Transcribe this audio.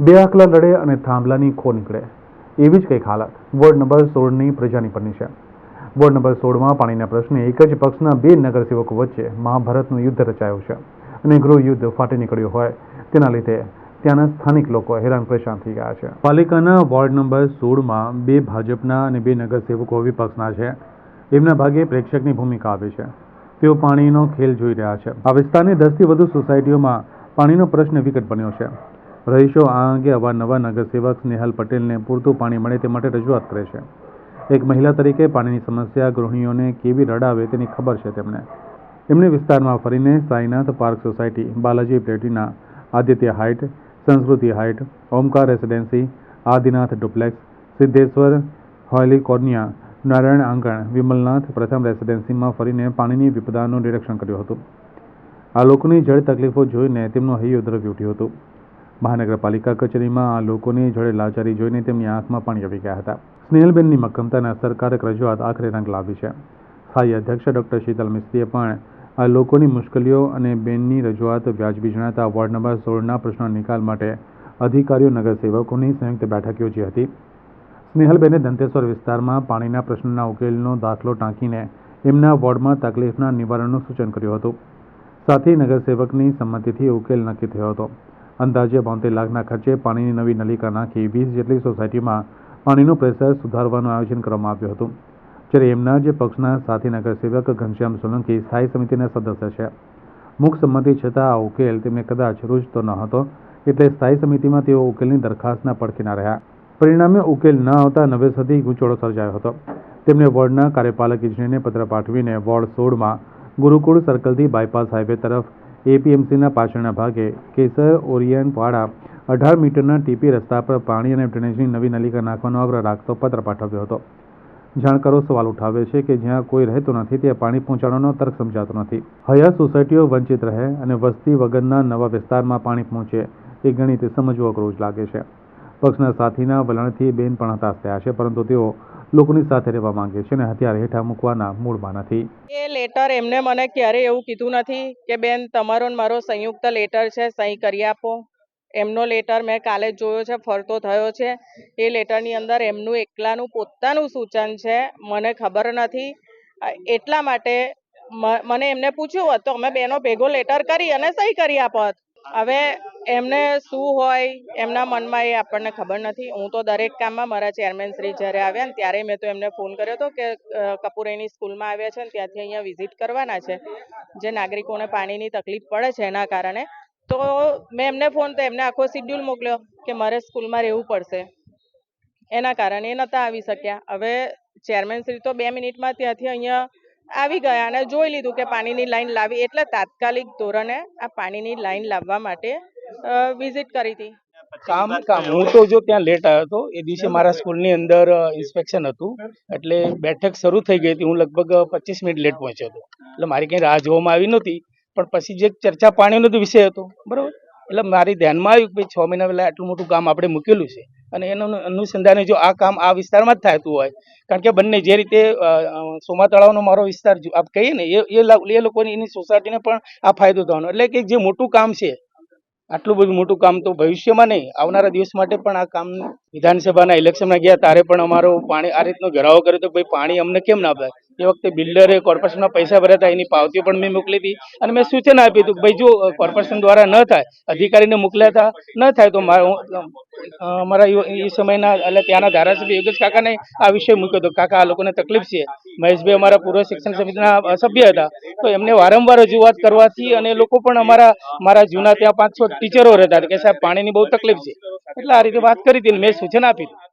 બે આખલા લડે અને થાંભલાની ખો નીકળે. એવી જ કંઈક હાલત. વોર્ડ નંબર સોળની પ્રજાની પરની છે. વોર્ડ નંબર સોળમાં પાણીના પ્રશ્ને એક જ પક્ષના બે નગરસેવકો વચ્ચે મહાભારતનું યુદ્ધ રચાયું છે. અને ગૃહ યુદ્ધ ફાટી નીકળ્યું હોય. તેના લીધે ત્યાંના સ્થાનિક લોકો હેરાન પરેશાન થઈ ગયા છે. પાલિકાના વોર્ડ નંબર સોળમાં બે ભાજપના અને બે નગરસેવકો વિપક્ષના છે. એમના ભાગે પ્રેક્ષકની ભૂમિકા આવે છે. તેઓ પાણીનો ખેલ જોઈ રહ્યા છે. આ વિસ્તારની દસથી વધુ સોસાયટીઓમાં પાણીનો પ્રશ્ન વિકટ બન્યો છે. રહીશો આ અંગે અવારનવાર નગરસેવક સ્નેહલ પટેલને પૂરતું પાણી મળે તે માટે રજૂઆત કરે છે. એક મહિલા તરીકે પાણીની સમસ્યા ગૃહિણીઓને કેવી રડાવે તેની ખબર છે તેમને એમણે વિસ્તારમાં ફરીને Sainath Park Society, Balaji Platina Aditya Height Sanskriti Height Omkar Residency, Adinath Duplex, Siddheshwar, હોયલી Narayan Angan, Vimalnath પ્રથમ રેસિડેન્સીમાં ફરીને પાણીની વિપદાનું નિરીક્ષણ કર્યું હતું. આ લોકોની જળ તકલીફો જોઈને તેમનું હૈયું દ્રવી ઉઠ્યું હતું. મહાનગરપાલિકા કચેરીમાં આ લોકોની જળે લાચારી જોઈને તેમની આંખમાં પાણી આવી ગયા હતા. સ્નેહલબેનની મક્કમતાને અસરકારક રજૂઆત આખરે રંગ લાવી છે. સ્થાયી અધ્યક્ષ ડૉક્ટર શીતલ મિસ્ત્રીએ પણ આ લોકોની મુશ્કેલીઓ અને બેનની રજૂઆત વ્યાજબી જણાતા વોર્ડ નંબર સોળના પ્રશ્નો નિકાલ માટે અધિકારીઓ, નગરસેવકોની સંયુક્ત બેઠક યોજી હતી. સ્નેહલબેને દંતેશ્વર વિસ્તારમાં પાણીના પ્રશ્નના ઉકેલનો દાખલો ટાંકીને એમના વોર્ડમાં તકલીફના નિવારણનું સૂચન કર્યું હતું. સાથે નગરસેવકની સંમતિથી ઉકેલ નક્કી થયો હતો. અંદાજે બોતેર લાખના ખર્ચે પાણીની નવી નલિકા નાખી વીસ જેટલી સોસાયટીમાં પાણીનું પ્રેશર સુધારવાનું આયોજન કરવામાં આવ્યું હતું. જ્યારે એમના જ પક્ષના સાથી નગરસેવક ઘનશ્યામ સોલંકી સ્થાયી સમિતિના સદસ્ય છે. મુખ સંમતિ છતાં આ ઉકેલ તેમને કદાચ રૂજતો ન હતો, એટલે સ્થાયી સમિતિમાં તેઓ ઉકેલની દરખાસ્તના પડખીના રહ્યા. પરિણામે ઉકેલ ન આવતા નવેસરથી ગૂંચોળો સર્જાયો હતો. તેમણે વોર્ડના કાર્યપાલક ઇજનેરને પત્ર પાઠવીને વોર્ડ સોળમાં ગુરુકુળ સર્કલથી બાયપાસ હાઈવે તરફ એપીએમસીના પાછળના ભાગે કેસર, ઓરિયન અઢાર મીટરના ટીપી રસ્તા પર પાણી અને ડ્રેનેજની નવી નલિકા નાખવાનો આગ્રહ રાખતો પત્ર પાઠવ્યો હતો. જાણકારો સવાલ ઉઠાવે છે કે જ્યાં કોઈ રહેતો નથી ત્યાં પાણી પહોંચાડવાનો તર્ક સમજાતો નથી. હયા સોસાયટીઓ વંચિત રહે અને વસ્તી વગરના નવા વિસ્તારમાં પાણી પહોંચે એ ગણિત સમજવું અઘરું જ લાગે છે. પક્ષના સાથીના વલણથી બેન પણ હતાશ થયા છે, પરંતુ તેઓ લોકોની સાથે રહેવા માંગે છે અને હથિયાર હેઠા મૂકવાના મૂળમાં નથી. એ લેટર એમને મને ક્યારેય એવું કીધું નથી કે, બેન, તમારો મારો સંયુક્ત લેટર છે, સહી કરી આપો. એમનો લેટર મેં કાલે જોયો છે, ફરતો થયો છે. એ લેટરની અંદર એમનું એકલાનું પોતાનું સૂચન છે, મને ખબર નથી. એટલા માટે મને એમને પૂછ્યું હોત અમે બેનો ભેગો લેટર કરી અને સહી કરી આપત. હવે એમને શું હોય, એમના મનમાં એ આપણને ખબર નથી. હું તો દરેક કામમાં મારા ચેરમેન શ્રી જ્યારે આવ્યા ને ત્યારે મેં તો એમને ફોન કર્યો હતો કે કપૂરેની સ્કૂલમાં આવ્યા છે ને ત્યાંથી અહીંયા વિઝિટ કરવાના છે. જે નાગરિકોને પાણીની તકલીફ પડે છે એના કારણે. તો મેં એમને ફોન તો એમને આખો શિડ્યુલ મોકલ્યો કે મારે સ્કૂલમાં રહેવું પડશે. એના કારણે એ નહોતા આવી શક્યા. હવે ચેરમેન શ્રી તો બે મિનિટમાં ત્યાંથી અહીંયા આવી ગયા અને જોઈ લીધું કે પાણીની લાઈન લાવી એટલે તાત્કાલિક ધોરણે આ પાણીની લાઈન લાવવા માટે વિઝિટ કરી હતી. કામ કામ. હું તો જો ત્યાં લેટ આવ્યો હતો. એ દિવસે મારા સ્કૂલની અંદર ઇન્સ્પેક્શન હતું. એટલે બેઠક શરૂ થઈ ગઈ હતી. હું લગભગ પચીસ મિનિટ લેટ પહોંચ્યો હતો. એટલે મારી કંઈ રાહ જોવામાં આવી નહોતી. પણ પછી જે ચર્ચા પાણીનો તો વિષય હતો. બરાબર? એટલે મારી ધ્યાનમાં આવ્યું કે છ મહિના પહેલાં આટલું મોટું કામ આપણે મૂકેલું છે. અને એનું અનુસંધાને જો આ કામ આ વિસ્તારમાં જ થતું હોય કારણ કે બંને જે રીતે સોમા તળાવનો મારો વિસ્તાર આપ કહીએ ને એ એ એ લોકોની એની સોસાયટીને પણ આ ફાયદો થવાનો. એટલે કે જે મોટું કામ છે આટલું બધું મોટું કામ તો ભવિષ્યમાં નહીં, આવનારા દિવસ માટે પણ આ કામ વિધાનસભાના ઇલેક્શનમાં ગયા ત્યારે પણ અમારો પાણી, આ રીતનો ઘેરાવો કર્યો તો ભાઈ પાણી અમને કેમ ના અપાય એ વખતે બિલ્ડરે કોર્પોરેશનના પૈસા ભર્યા હતા, એની પાવતીઓ પણ મેં મોકલી હતી. અને મેં સૂચના આપી હતું ભાઈ, જો કોર્પોરેશન દ્વારા ન થાય, અધિકારીને મોકલ્યા હતા, ન થાય તો મારા એ સમયના, એટલે ત્યાંના ધારાસભ્ય યોગેશ કાકાને આ વિષય મૂક્યો હતો. કાકા, આ લોકોને તકલીફ છે. મહેશભાઈ અમારા પૂર્વ શિક્ષણ સમિતિના સભ્ય હતા. તો એમને વારંવાર રજૂઆત કરવાથી અને લોકો પણ અમારા, મારા જૂના ત્યાં પાંચ છ ટીચરો રહેતા કે સાહેબ, પાણીની બહુ તકલીફ છે. એટલે આ રીતે વાત કરી હતી મેં સૂચના આપી